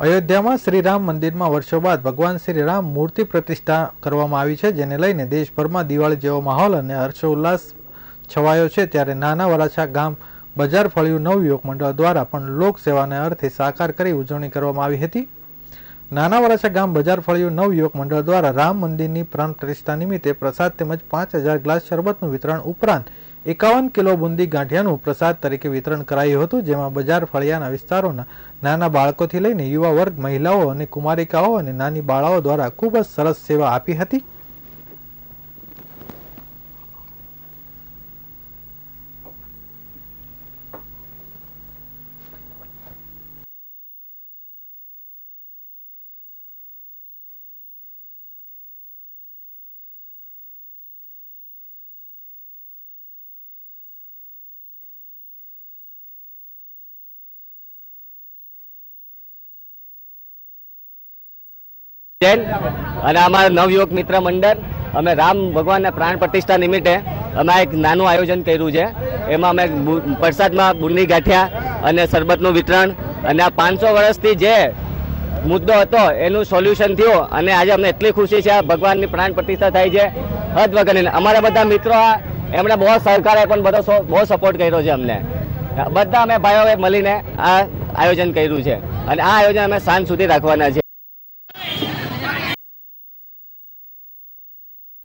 અયોધ્યામાં શ્રી રામ મંદિરમાં વર્ષો બાદ ભગવાન શ્રી રામ મૂર્તિ પ્રતિષ્ઠા કરવામાં આવી છે, જેને લઈને દેશભરમાં દિવાળી જેવો માહોલ અને હર્ષોલ્લાસ છવાયો છે. ત્યારે નાના વરાછા ગામ બજાર ફળિયું નવયુવક મંડળ દ્વારા પણ લોકસેવાને અર્થે સાકાર કરી ઉજવણી કરવામાં આવી હતી. નાના વરાછા ગામ બજાર ફળિયું નવયુવક મંડળ દ્વારા રામ મંદિરની પ્રાણ પ્રતિષ્ઠા નિમિત્તે પ્રસાદ તેમજ પાંચ હજાર ગ્લાસ શરબતનું વિતરણ ઉપરાંત એકાવન કિલો બુંદી ગાંઠિયાનું પ્રસાદ તરીકે વિતરણ કરાયું હતું, જેમાં બજાર ફળિયાના વિસ્તારોના નાના બાળકોથી લઈને યુવા વર્ગ, મહિલાઓ અને કુમારિકાઓ અને નાની બાળાઓ દ્વારા ખૂબ જ સરસ સેવા આપી હતી. જૈન અને અમારા નવયુવક મિત્ર મંડળ, અમે રામ ભગવાનના પ્રાણ પ્રતિષ્ઠા નિમિત્તે અમે એક નાનું આયોજન કર્યું છે. એમાં અમે પ્રસાદમાં બુંદી ગાંઠિયા અને શરબતનું વિતરણ અને આ પાંચસો વર્ષથી જે મુદ્દો હતો એનું સોલ્યુશન થયું અને આજે અમને એટલી ખુશી છે ભગવાનની પ્રાણ પ્રતિષ્ઠા થાય છે. હદ વગરની અમારા બધા મિત્રો આ એમણે બહુ સહકાર પણ બધો બહુ સપોર્ટ કર્યો છે અમને. બધા અમે ભાઈઓએ મળીને આ આયોજન કર્યું છે. અને આ આયોજન અમે સાંજ સુધી રાખવાના છે